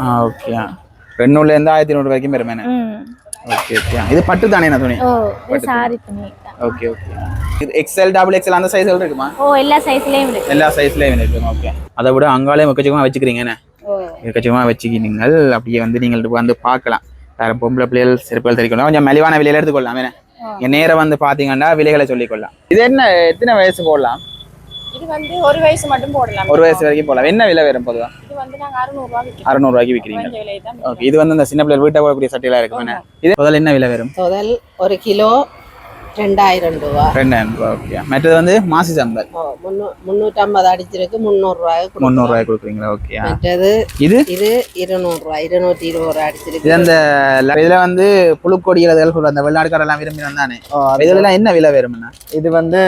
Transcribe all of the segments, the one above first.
ஆ okay ரெண்டுலேருந்து ஆயிரத்தி ஐநூறு வரைக்கும் பெருமேனே ஓகே ஓகே இது பட்டு தானே நான் துணி? ஓ இது சாரி துணி. ஓகே ஓகே இது எக்ஸ்எல் டபுள் எக்ஸ்எல் அந்த சைஸ் இருக்குமா? ஓ எல்லா சைஸ்லயும் இருக்கு. எல்லா சைஸ்லேயும் இருக்கு ஓகே அதை விட அங்காலே எக்கச்சக்கமாக வச்சுக்கிறீங்கண்ணே ஓ. எக்கச்சக்கமாக வச்சுக்கினீங்கள். அப்படியே வந்து நீங்கள் வந்து பார்க்கலாம். வேறு பொம்பளை பிள்ளைகள் செருப்புகள் தெரிவிக்கலாம் கொஞ்சம் மலிவான விலையில எடுத்துக்கொள்ளலாம். இங்கே நேரம் வந்து பார்த்தீங்கன்னா விலைகளை சொல்லிக்கொள்ளலாம். இது என்ன எத்தனை வயசு போடலாம்? இது வந்து ஒரு வயசு மட்டும் போடலாம். ஒரு வயசு வரைக்கும் போடலாம். என்ன விலை வரும் பொதுவாக இது வந்து நாங்க விற்கிறோம் அறநூறுவாய்க்கு விற்கிறீங்க ஓகே இது வந்து இந்த சின்ன பிள்ளைகள் வீட்டை போடக்கூடிய சட்டையெல்லாம் இருக்கும். என்ன இது முதல்ல என்ன விலை வரும்? முதல் ஒரு கிலோ ரெண்டாயிரம் ரூபா. ரெண்டாயிரம் ரூபா ஓகே மற்றது வந்து மாசி முன்னூ- முந்நூற்றம்பது அடிச்சிருக்கு முந்நூறுரூவாய்க்கு. முந்நூறுரூவாய்க்கு கொடுக்குறீங்களா ஓகே மற்றது இது? இது இருநூறுவா இருநூற்றி இருபது ரூபா அடிச்சிருக்கு. இது அந்த இதுல வந்து புழுக்கொடி அதெல்லாம் சொல்ற அந்த வெளிநாடுக்காரெல்லாம் விரும்பி வந்தானே இதுல என்ன விலை வரும்னா இது வந்து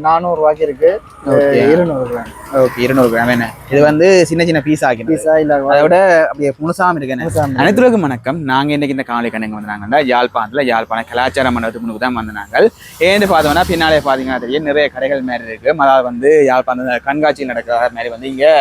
நானூறு ரூபாய்க்கு இருக்கு ஓகே. இருநூறு ரூபாய் ஓகே இருநூறு கிராம். என்ன? இது வந்து சின்ன சின்ன பீஸ் ஆக்கணும். பீஸா இல்ல அதை விட அப்படியே முழுசாம இருக்கேன். அனைத்துலகம் வணக்கம். நாங்க இன்னைக்கு இந்த காணொலி கண்ணுங்க வந்தாங்கன்னா யாழ்ப்பாணத்துல யாழ்ப்பாண கலாச்சார மண்டபத்துக்கு முன்னுக்கு தான் வந்தாங்க ஏன்னு பார்த்தோம்னா பின்னாலே பார்த்தீங்கன்னா தெரியும் நிறைய கடைகள் மாதிரி இருக்கு. அதாவது வந்து யாழ்ப்பாணம் கண்காட்சியில் நடக்கிற மாதிரி வந்து இங்கே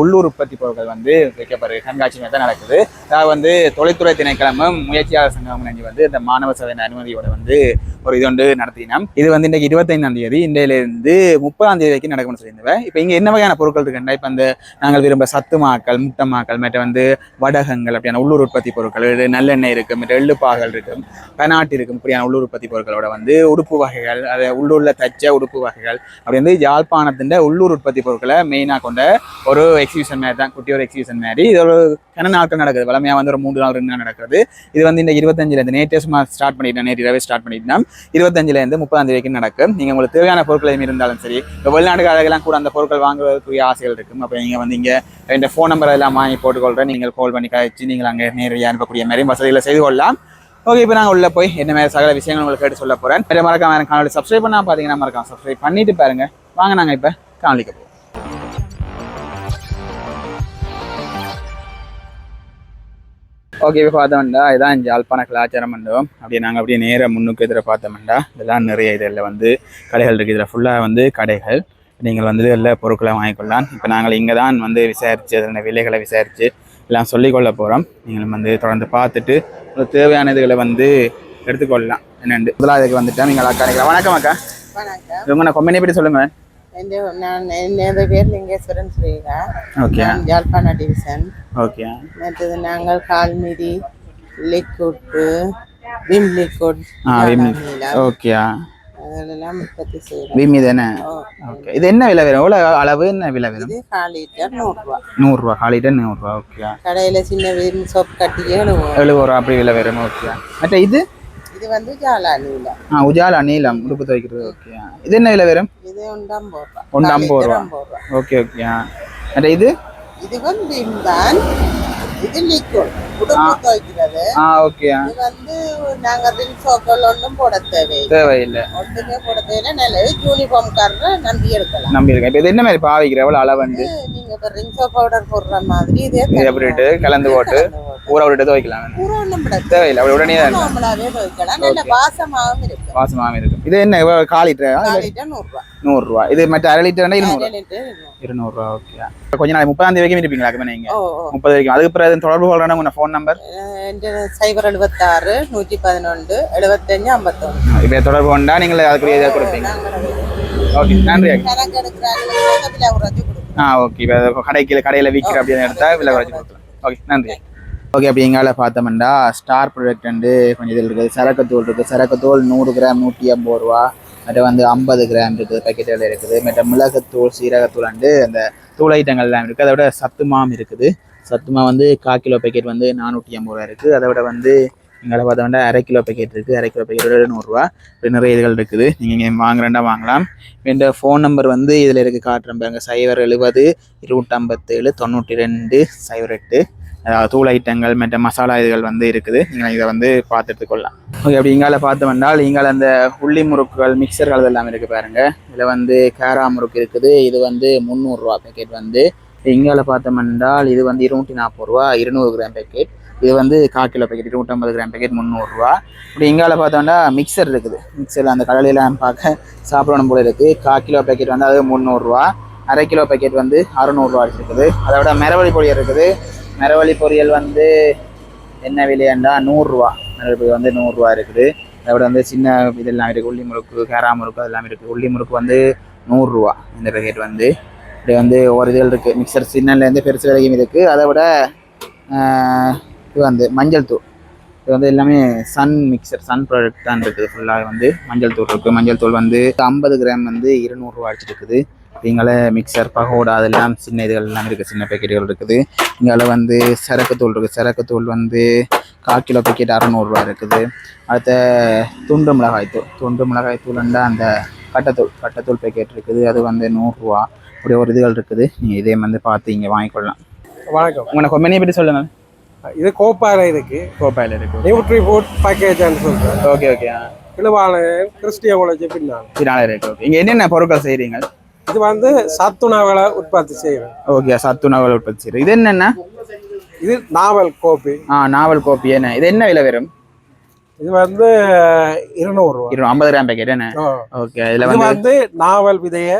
உள்ளூர் உற்பத்தி பொருட்கள் வந்து வைக்கப்படுற கண்காட்சி தான் நடக்குது. அதாவது வந்து தொழில்துறை திணைக்களமும் முயற்சியாளர் சங்கம் இணைஞ்சு வந்து இந்த மாணவ சபையின் அனுமதியோட வந்து ஒரு இது வந்து நடத்தினோம். இது வந்து இன்றைக்கு இருபத்தைந்தாம் தேதி இன்றையிலிருந்து முப்பதாம் தேதி வரைக்கும் நடக்கும்னு சொல்லியிருந்தேன் இப்போ இங்கே என்ன வகையான பொருட்கள் இருக்குன்னா இப்போ அந்த நாங்கள் விரும்ப சத்துமாக்கள் முட்டமாக்கள் மற்ற வந்து வடகங்கள் அப்படியான உள்ளூர் உற்பத்தி பொருட்கள் நல்லெண்ணெய் இருக்கும் மற்ற எள்ளுப்பாகல் இருக்கும் பெனாட் இருக்கும் இப்படியான உள்ளூர் உற்பத்தி பொருட்களோட வந்து உடுப்பு வகைகள் அது உள்ளூரில் தச்ச உடுப்பு வகைகள் அப்படி வந்து யாழ்ப்பாணத்தின் உள்ளூர் உற்பத்தி பொருட்களை மெயினாக கொண்ட ஒரு எக்ஸிபிஷன் மாதிரி தான் குட்டி ஒரு எக்ஸிபிஷன் மாதிரி. இது ஒரு கன நாட்கள் நடக்குது. வளமையாக வந்து ஒரு மூன்று நாள் ரெண்டு நாள் நடக்குது இது வந்து இந்த இருபத்தஞ்சிலேருந்து நேற்றே சும்மா ஸ்டார்ட் பண்ணிட்டேன். நேற்று இரவே ஸ்டார்ட் பண்ணிட்டேன். இருபத்தஞ்சிலேருந்து முப்பதாம் தேதி வரைக்கும் நடக்கும் நீங்கள் உங்களுக்கு தேவையான பொருட்கள் எதுவும் இருந்தாலும் சரி இப்போ வெளிநாடுகளுக்கெல்லாம் கூட அந்த பொருட்கள் வாங்குவதற்குரிய ஆசைகள் இருக்கும். அப்போ நீங்கள் வந்து இங்கே இந்த ஃபோன் நம்பர் எல்லாம் வாங்கி போட்டுக்கொள்கிறேன் நீங்கள் கால் பண்ணி கழிச்சு நீங்கள் அங்கே நேரடியாக அனுப்பக்கூடிய மாதிரி வசதிகளை செய்து கொள்ளலாம். ஓகே இப்போ நாங்கள் உள்ள போய் என்ன மாதிரி சகல விஷயங்கள் உங்களுக்கு கேட்டு சொல்ல போகிறேன் மறக்காம எனக்கு காணொலி சப்ஸ்கிரைப் பண்ணால் பார்த்தீங்கன்னா மறக்காம சப்ஸ்கிரைப் பண்ணிட்டு பாருங்க. வாங்க நாங்கள் இப்போ காணொலிக்கு போகிறோம் ஓகே இப்போ பார்த்தோம்டா இதான் யாழ்ப்பாண கலாச்சார மண்டபம் அப்படியே நாங்கள் அப்படியே நேராக முன்னுக்கு எதிர பார்த்தோம்டா இதெல்லாம் நிறைய இதில் வந்து கடைகள் இருக்குது. இதில் ஃபுல்லாக வந்து கடைகள். நீங்கள் வந்து இதில் பொருட்களை வாங்கிக்கொள்ளலாம். இப்போ நாங்கள் இங்கே தான் வந்து விசாரித்து அதன விலைகளை விசாரித்து எல்லாம் சொல்லிக்கொள்ள போகிறோம் நீங்கள் வந்து தொடர்ந்து பார்த்துட்டு உங்களுக்கு தேவையான இதுகளை வந்து எடுத்துக்கொள்ளலாம். என்னென்று. முதலாவது இதுக்கு வந்துட்டேன் நீங்கள் அக்கா நினைக்கலாம் வணக்கம் அக்கா. வணக்கம். உங்க நான் கொம்பனி பற்றி சொல்லுங்கள். டிவிஷன் ஓகே மற்றது நாங்கள் கால்மிதி லிக்வுட்டு விம் லிக்வுட் ஆ விமி ஓகே அதெல்லாம் உற்பத்தி செய்கிறோம் விமி தானே ஓகே இது என்ன விலை வரும் எவ்வளோ அளவு என்ன விலை வரும் இது கால் லிட்டர் நூறுரூவா நூறுரூவா நூறுரூவா ஓகே கடையில் சின்ன சோப் கட்டி எழுபது ரூபா அப்படி விலை வரும் ஓகே மற்ற இது இது வந்து ஜாலானியில் ஆ உஜாலா நீலம் உடுப்பு துவைக்கிறது ஓகே இது என்ன விலை வரும்? இது ஒன்று ஐம்பது ரூபா ஒன்று கால் ஐம்பது லிட்டர் ரூபா ஓகே ஓகே மற்ற இது? இது வந்து விம் தான் இது லிக்விட் உடுப்பு துவைக்கிறது ஆ ஓகே இது வந்து நாங்க ரிங் சோக்கள் ஒன்றும் போட தேவையில்லை. தேவையில்லை. ஒன்றுமே போட தேவையில்லை. நல்லது யூனிஃபார்ம் காரரை நம்பி எடுக்கலாம் நம்பியிருக்கேன். இப்போ இது என்ன மாதிரி பாவிக்கிற எவ்வளோ அளவு வந்து? நீங்க இப்போ சோப் பவுடர் போடுற மாதிரி இதே அப்படிட்டு கலந்து போட்டு ஊற விட்டு துவைக்கலாம் பூரா ஒன்றும் தேவையில்லை. அப்படி உடனே தான் நார்மலாகவே துவைக்கலாம். நல்ல வாசமாகவும் இருக்கும். வாசமாகவும் இருக்கும். இது என்ன எவ்வளவு கால் லிட்டர்? கால் லிட்டர் நூறுரூவா. நூறுரூவா இது மற்ற அரை லிட்டர் இருநூறு. இருநூறுவா ஓகே கொஞ்சம் நாள் முப்பதாம் தேதி வரைக்கும் இருப்பீங்களா அதுக்கு நீங்கள் முப்பது வரைக்கும். அதுக்கு பிறகு தொடர்பு கொள்றேன்னா உங்கள் ஃபோன் நம்பர் சைபர் எழுபத்தாறு நூற்றி பதினொன்று எழுபத்தஞ்சு ஐம்பத்தொன்று. இப்போ தொடர்பு கொண்டா நீங்கள் அதுக்குரிய இதாக கொடுப்பீங்க. ஓகே நன்றி. ஆ ஓகே. இப்போ கடைக்கு கடையில் விற்கிற அப்படின்னு எடுத்தால் விலை குறைச்சி கொடுக்கலாம். ஓகே நன்றி. ஓகே அப்படி எங்களால் பார்த்தோம்னா ஸ்டார் ப்ராடக்ட் வந்து கொஞ்சம் இதில் இருக்குது. சரக்கு தோல் இருக்குது. சரக்கு தோல் நூறு கிராம் நூற்றி ஐம்பது ரூபா. மற்ற வந்து ஐம்பது கிராம் இருக்குது பேக்கெட்டில் இருக்குது. மற்ற மிளகுத்தூள் சீரகத்தூள் அண்டு அந்த தூள் ஐட்டங்கள்லாம் இருக்குது அதை விட சத்துமாம் இருக்குது. சத்துமா வந்து கால் கிலோ பேக்கெட் வந்து நானூற்றி ஐம்பது ரூபா இருக்குது அதை விட வந்து எங்களை பார்த்தோம்னா அரை கிலோ பேக்கெட் இருக்குது அரை கிலோ பேக்கெட் நூறுரூவா இப்படி நிறைய இதுகள் இருக்குது. நீங்கள் இங்கே வாங்குறேன்டா வாங்கலாம். இந்த ஃபோன் நம்பர் வந்து இதில் இருக்குது காட்டுறேன் பாருங்கள் சைபர் எழுபது இருநூற்றம்பத்தேழு தொண்ணூற்றி ரெண்டு சைபர் எட்டு. தூள் ஐட்டங்கள் மற்ற மசாலா இதுகள் வந்து இருக்குது. நீங்கள் இதை வந்து பார்த்துட்டு கொள்ளலாம் ஓகே அப்படி இங்கால பார்த்தோம்னால் இங்கால அந்த உள்ளி முறுக்குகள் மிக்சர்கள் இதெல்லாம் இருக்குது பாருங்க. இதில் வந்து கேரா முறுக்கு இருக்குது. இது வந்து முந்நூறுரூவா பேக்கெட் வந்து. இங்கால பார்த்தோம்னால் இது வந்து இருநூற்றி நாற்பது ரூபா இருநூறு கிராம் பேக்கெட் இது வந்து கால் கிலோ பேக்கெட் இருநூற்றம்பது கிராம் பேக்கெட் முந்நூறுரூவா இப்படி இங்கால பார்த்தோம்னா மிக்சர் இருக்குது. மிக்சரில் அந்த கடலையெல்லாம் பார்க்க சாப்பிடணும் போல இருக்குது கால் கிலோ பேக்கெட் வந்து அது முந்நூறுரூவா அரை கிலோ பேக்கெட் வந்து அறுநூறுவா இருக்குது. அதை விட மெரவழி பொடி இருக்குது. மரவள்ளி பொரியல் வந்து என்ன விலையாண்டா? நூறுரூவா. மரவள்ளி பொரியல் வந்து நூறுரூவா இருக்குது. அதை விட வந்து சின்ன இதெல்லாம் இருக்குது. உள்ளி முறுக்கு கேரா முறுக்கு அதெல்லாம் இருக்குது. உள்ளி முறுக்கு வந்து நூறுரூவா இந்த பேக்கெட் வந்து. இப்படி வந்து ஒரு இதுகள் இருக்குது மிக்சர் சின்னலேருந்து பெருசு வரைக்கும் இருக்குது அதை விட இது வந்து மஞ்சள் தூள். இது வந்து எல்லாமே சன் மிக்சர் சன் ப்ராடக்ட் தான் இருக்குது. ஃபுல்லாக வந்து மஞ்சள் தூள் இருக்குது மஞ்சள் தூள் வந்து ஐம்பது கிராம் வந்து இருநூறுவா அடிச்சிருக்குது இருக்குது இங்கால மிக்சர் பகோடா அதெல்லாம் சின்ன இதுகள் எல்லாம் இருக்குது சின்ன பேக்கெட்டுகள் இருக்குது. இங்கால வந்து சரக்கு தூள் இருக்குது சரக்கு தூள் வந்து கால் கிலோ பேக்கெட் அறநூறுவா இருக்குது. அடுத்த துண்டு மிளகாய் தூள். துண்டு மிளகாய் தூள்ண்டா அந்த கட்டத்தூள் கட்டத்தூள் பேக்கெட் இருக்குது. அது வந்து நூறுரூவா. இப்படி ஒரு இதுகள் இருக்குது. நீங்கள் இதே வந்து பார்த்து இங்கே வாங்கிக்கொள்ளலாம். வணக்கம். உங்களை கொம்பனியை பற்றி சொல்லுங்கள் இது கோப்பாறை இருக்கு. கோப்பாயில் இருக்குது நியூட்ரி ஃபுட் பேக்கேஜ்னு சொல்றேன். ஓகே ஓகே இழுவாளையம் கிறிஸ்டிய காலேஜ் பின்னால் பின்னாலே இருக்கு ஓகே இங்கே என்னென்ன பொருட்கள் செய்கிறீங்க இது வந்து சத்துணவுகளை உற்பத்தி செய்யறோம் ஓகே சத்துணவுகள் உற்பத்தி செய்கிறீங்க இது என்னென்ன? இது நாவல் கோப்பி. ஆ நாவல் கோப்பி என்ன? இது என்ன விலை வரும்? இது வந்து இருநூறுவா இரு ஐம்பது கிராம் பேக்கெட் என்ன? ஓகே இதில் இது வந்து நாவல் விதைய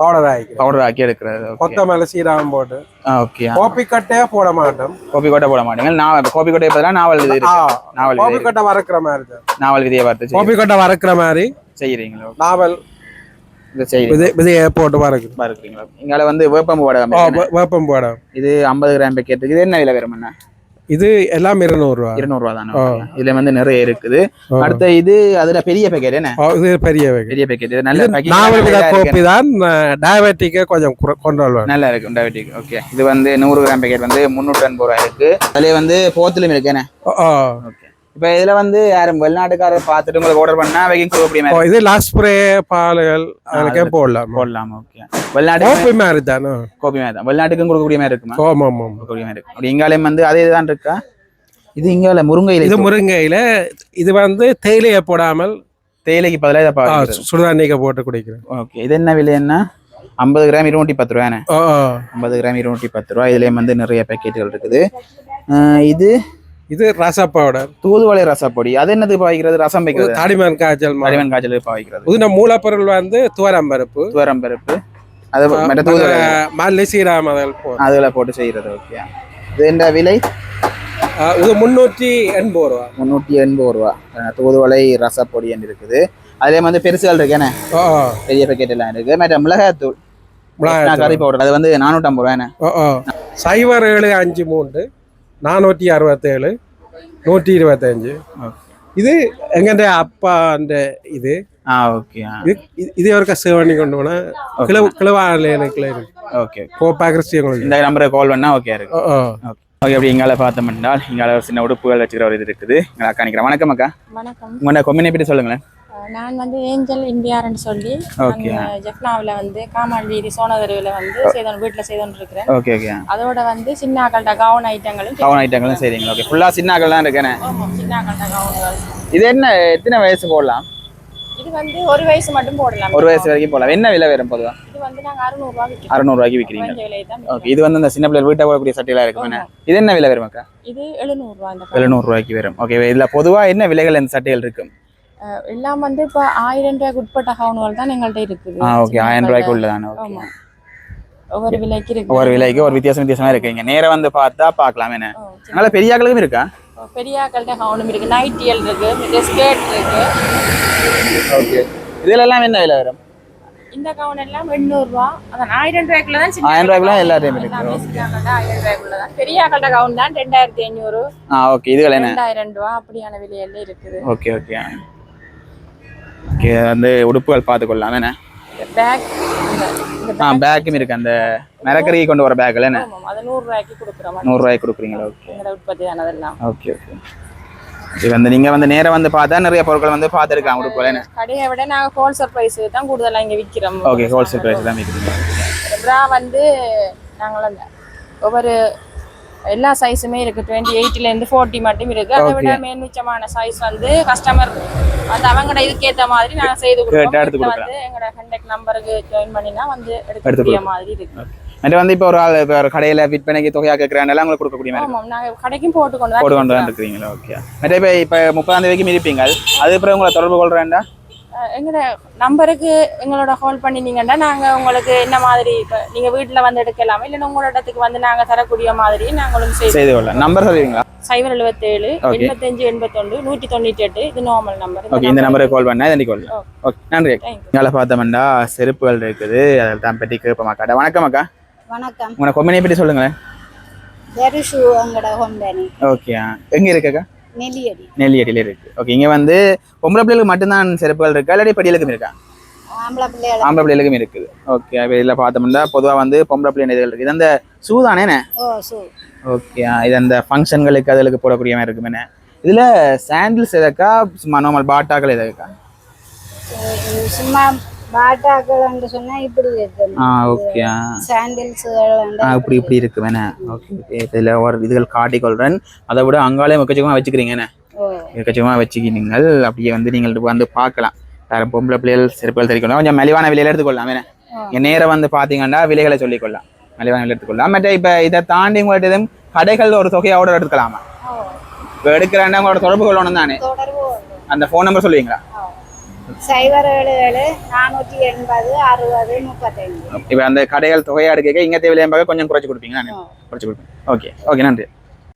பவுடர் ஆகிக்கிறோம் பவுடர் ஆக்கி எடுக்கிறது. கொத்தமல்லி சீரகம் போட்டு. ஓகே. கோப்பி கட்டையா போட மாட்டோம். கோபி கொட்டை போட மாட்டீங்க நாவல் கோபி கொட்டை பதிலாக நாவல் இருக்கு. நாவல் விதை கட்டை வறுக்கிற மாதிரி நாவல் விதையை பார்த்து கோப்பி கட்டை வறுக்கிற மாதிரி செய்கிறீங்களோ நாவல் இது போட்டு பார்க்குறீங்களா இங்கால வந்து வேப்பம்பு வடகம் ஓ, என்ன? வே- வேப்பம் போட இது ஐம்பது கிராம் பேக்கெட் இது என்ன விலை வரும் என்ன இது எல்லாம் இருநூறுவா. இருநூறுவா தானே. இதுல வந்து நிறைய இருக்குது. அடுத்த இது அதுல பெரிய பேக்கெட் என்ன? இது பெரிய பெரிய பேக்கெட் இது நல்ல. கோப்பி தான். டயபெட்டிக்கை கொஞ்சம் நல்லா இருக்கு டயபெட்டிக் ஓகே இது வந்து நூறு கிராம் பேக்கெட் வந்து முந்நூற்றி எண்பது ரூபாய் இருக்கு. அதுலேயே வந்து போத்திலும் இருக்கு என்ன? இப்போ இதுல வந்து யாரும் வெளிநாட்டுக்காரர் பார்த்துட்டு உங்களுக்கு ஆர்டர் பண்ணா வைக்கிங் கொடுக்கக்கூடிய ஓ, மாதிரி இது லாஸ்ப்ரே பால்கள் அதுக்கே போடலாம். போடலாம் ஓகே வெளிநாட்டுக்கு கோப்பி மாதிரி தானே? கோப்பி மாதிரி தான். வெளிநாட்டுக்கும் கொடுக்கக்கூடிய மாதிரி இருக்குமா? ஆமாம் ஆமாம் கொடுக்கக்கூடிய மாதிரி இருக்கு. அப்படி இங்காலயம் வந்து அதே இதுதான் இருக்கா? இது இங்கால முருங்கையில இது முருங்கையில இது வந்து தேயிலையை போடாமல் தேயிலைக்கு பதிலாக இதை ஆ, பார்க்குறது சுடுதண்ணிக்க போட்டு குடிக்கிறேன். ஓகே இது என்ன விலைன்னா ஐம்பது கிராம் இருநூற்றி பத்து ரூபாண்ணே. ஐம்பது கிராம் இருநூற்றி பத்து ரூபா இதுலேயும் வந்து நிறைய பேக்கெட்டுகள் இருக்குது. இது இது ரச பவுடர் தூதுவளை ரசப்பொடி அது என்னது பாவிக்கிறது? ரசம் வைக்கிறது. தடிமன் காய்ச்சல். மறைவன் காய்ச்சல் பாவிக்கிறது. புதின மூலப்பொருள் வந்து துவரம் பருப்பு. அது மற்ற தூதுவளை. மல்லி சீராமதல் போ அதில் போட்டு செய்கிறது ஓகே இது என்ன விலை? இது முந்நூற்றி எண்பது ரூபா. முந்நூற்றி எண்பது ரூபா. தூதுவளை ரசப்பொடி இருக்குது. அதுலேயும் வந்து பெருசுகள் இருக்கு என்ன? ஓ ஓ. பெரிய பேக்கெட் எல்லாம் இருக்கு. மற்ற மிளகாத்தூள் கறி பவுடர் அது வந்து நானூற்றம்பது ரூபாண்ணே சைபர் ஏழு அஞ்சு மூன்று. நானூற்றி அறுபத்தேழு நூற்றி இருபத்தஞ்சு. இது எங்கண்ட அப்பா அந்த இது. ஆ ஓகே இது ஒரு சேவ் பண்ணி கொண்டு போனா? கிளவு இருக்கு ஓகே கோப்பா இந்த நம்பருக்கு கால் பண்ணால் ஓகே இருக்கு. ஓகே. ஓகே அப்படி இங்கால பார்த்தோம் என்றால் ஒரு சின்ன உடுப்புகள் வச்சுக்கிற ஒரு இது இருக்குது. எங்களை அக்கா நிற்கிறேன் வணக்கம் அக்கா. வணக்கம். உங்களோட கொம்பினை பற்றி சொல்லுங்களேன். நான் வந்து ஏஞ்சல் இந்தியார்னு சொல்லி ஜெஃப்னாவில் வந்து காமாண்டீரி சோனதருவில் வந்து செய்தோம் வீட்டில் செய்தோன்னு இருக்கிறேன் ஓகே ஓகே அதோட வந்து சின்னாக்கள்கிட்ட கவுன் ஐட்டங்களும் கவுன் ஐட்டங்களும் சரிங்களா ஓகே ஃபுல்லாக சின்னாக்கள் தான் இருக்கேனே? சின்னாக்கள்கிட்ட கவுன்கள் இது என்ன எத்தனை வயசு போடலாம்? இது வந்து ஒரு வயசு மட்டும் போடலாம். ஒரு வயசு வரைக்கும் போடலாம். என்ன விலை வரும் பொதுவாக இது வந்து நாங்கள் அறுநூறுவா விற்கிறோம் அறுநூறுவாய்க்கு விற்கிறீங்க ஓகே இது வந்து இந்த சின்ன பிள்ளை வீட்டை போடக்கூடிய சட்டையெல்லாம் இருக்கும். இது என்ன விலை வரும் அக்கா? இது எழுநூறுவா. எழுநூறுவாய்க்கு வரும். ஓகே இதில் பொதுவாக என்ன விலைகள் இந்த சட்டைகள் இருக்கும்? எல்லாம் வந்து இப்போ ஆயிரம் ரூபாய்க்கு உட்பட்ட கவுன்கள் தான் எங்கள்கிட்ட இருக்குது. ஆ ஓகே. ஆயிரம் ரூபாய்க்கு உள்ளதானே? ஓகே. ஒவ்வொரு விலைக்கு இருக்கு ஒவ்வொரு விலைக்கு ஒரு வித்தியாசம் வித்தியாசமா இருக்கு இங்க நேரா வந்து பார்த்தா பார்க்கலாம். என்ன. நல்ல பெரிய ஆக்களுக்கும் இருக்கா? பெரியாக்கள்கிட்ட கவுனும் இருக்கு. நைட்டியல் இருக்கு. ஸ்கேர்ட் இருக்கு. ஓகே. இதுல எல்லாம் என்ன விலை வரும்? இந்த கவுன் எல்லாம் எண்ணூறுரூவா அதான் ஆயிரம் ரூபாய்க்குள்ள தான் சின்ன ஆயிரம் ரூபாய்க்குள்ள சின்னாக்கள்கிட்ட ஆயிரம் ரூபாய்க்குள்ள தான் பெரியாக்கள்கிட்ட கவுன் தான். ரெண்டாயிரத்தி ஐநூறு. ஆ ஓகே. இதுகள் என்ன? ரெண்டாயிரம் ரூபா. அப்படியான விலையில இருக்குது. Okay okay. அந்த உடுப்புகள் பார்த்துக்கொள்ளலாம். என்ன? ஆ பேக்கும் இருக்கு. அந்த மரக்கறி கொண்டு வர பேக்கில் என்ன? நூறுரூவாய்க்கு கொடுக்குறீங்களா? ஓகே. Okay okay. இது வந்து நீங்க வந்து நேரா வந்து பார்த்தா நிறைய பொருட்கள் வந்து பார்த்துருக்காங்க உடுப்புகள் என்ன? கடையை விட நாங்க ஹோல்சேல் பிரைஸ் தான் கூடுதலா இங்க விக்கிறோம். ஓகே ஹோல்சேல் ப்ரைஸ் தான் விற்கிறீங்க ப்ரா வந்து நாங்கள் அந்த ஒவ்வொரு எல்லா சைஸுமே இருக்கு. டுவெண்ட்டி எயிட்ல இருந்து ஃபோர்ட்டி மட்டும் இருக்கு. அதை விட மேன்மிச்சமான சைஸ் வந்து கஸ்டமர் வந்து அவங்களோட இதுக்கேத்த மாதிரி நாங்க செய்து கொடுப்போம். வந்து எங்களோட கண்டக்ட் நம்பருக்கு ஜாயின் பண்ணினா வந்து எடுத்து எடுக்கக்கூடிய மாதிரி இருக்கு. மற்ற வந்து இப்போ ஒரு ஆள் இப்போ ஒரு கடையில் விற்பனைக்கு தொகையாக கேட்குறாங்க உங்களுக்கு கொடுக்கக்கூடிய மாதிரி ஆமாம் நாங்க கடைக்கும் போட்டு கொண்டு போட்டு கொண்டு தான் இருக்கிறீங்களா? ஓகே மற்ற இப்போ இப்போ முப்பதாம் தேதிக்கு இருப்பீங்க. அதுக்கப்புறம் உங்களை தொடர்பு கொள்றேன்டா? எங்களோட நம்பருக்கு எங்களோட கால் பண்ணினீங்கன்னா நாங்க உங்களுக்கு என்ன மாதிரி இப்போ நீங்க வீட்டுல வந்து எடுக்கலாம்? இல்லைன்னா உங்களோட இடத்துக்கு வந்து நாங்க தரக்கூடிய மாதிரி நாங்க உங்களுக்கு செய்து கொள்ளலாம். நம்பர் சொல்லுவீங்களா சைபர் எழுபத்தேழு. எண்பத்தஞ்சு எண்பத்தொன்று நூற்றி தொண்ணூற்றி எட்டு இது நார்மல் நம்பர் ஓகே இந்த நம்பருக்கு கால் பண்ணா. இதனை கால் ஓகே நன்றி. இங்கே பார்த்தோம்னா செருப்புகள் இருக்குது. அதில் தான் பற்றி கேட்போம் அக்கா. வணக்கம் அக்கா. வணக்கம். உங்களை கொம்பனியை பற்றி சொல்லுங்களேன். ஓகே எங்கே இருக்குக்கா நெல்லியடி. நெல்லியடியில் இருக்கு. ஓகே இங்கே வந்து பொம்பளை பிள்ளைகளுக்கு மட்டும்தான் செருப்புகள் இருக்கா? இல்லாட்டி படிகளுக்கும் இருக்கா? ஆம்பளை பிள்ளைகள் ஆம்பளை பிள்ளைகளுக்கும் இருக்குது. ஓகே இதில் பார்த்தோம்னா பொதுவாக வந்து பொம்பளை பிள்ளை இதுகள் இருக்குது இது அந்த ஷூ சு. ஓகே இது அந்த ஃபங்க்ஷன்களுக்கு அதுகளுக்கு போடக்கூடிய மாதிரி இருக்குமேண்ணே இதில் சாண்டில்ஸ் எதற்கா சும்மா நார்மல் பாட்டாக்கள் எதற்கா? சும்மா பாட்டாக்கள்னு சொன்னா இப்படி இருக்கு ஆ ஓகே சாண்டில்ஸ் ஆ இப்படி இப்படி இருக்கு வேணே. ஓகே ஓகே இதில் ஒரு இதுகள் காட்டிக்கொள்கிறேன் அதை விட அங்காலே எக்கச்சக்கமாக வச்சுக்கிறீங்கண்ணே ஓ. எக்கச்சக்கமாக வச்சுக்கினீங்கள். அப்படியே வந்து நீங்கள் வந்து பார்க்கலாம். வேறு பொம்பளை பிள்ளைகள் செருப்புகள் தெரிவிக்கலாம் கொஞ்சம் மலிவான விலையில எடுத்துக்கொள்ளலாம் வேணே. நேரம் வந்து பார்த்தீங்கன்னா விலைகளை சொல்லிக்கொள்ளலாம். மலிவான விலை எடுத்துக்கொள்ளலாம். மற்ற இப்போ இதை தாண்டி உங்கள்கிட்ட எதுவும் கடைகள் ஒரு தொகையோட எடுத்துக்கலாமா? ஓ. இப்போ எடுக்கிறேன்னா உங்களோட தொடர்பு கொள்ளணும் தானே? அந்த ஃபோன் நம்பர் சொல்லுவீங்களா. சைபர் ஏழு ஏழு நானூற்றி எண்பது அறுபது முப்பத்தஞ்சு இப்போ அந்த கடைகள் தொகையாக எடுக்க இங்கே தேவையில்லையாக கொஞ்சம் குறைச்சி கொடுப்பீங்க நான் குறைச்சி கொடுப்பேன் ஓகே. ஓகே நன்றி.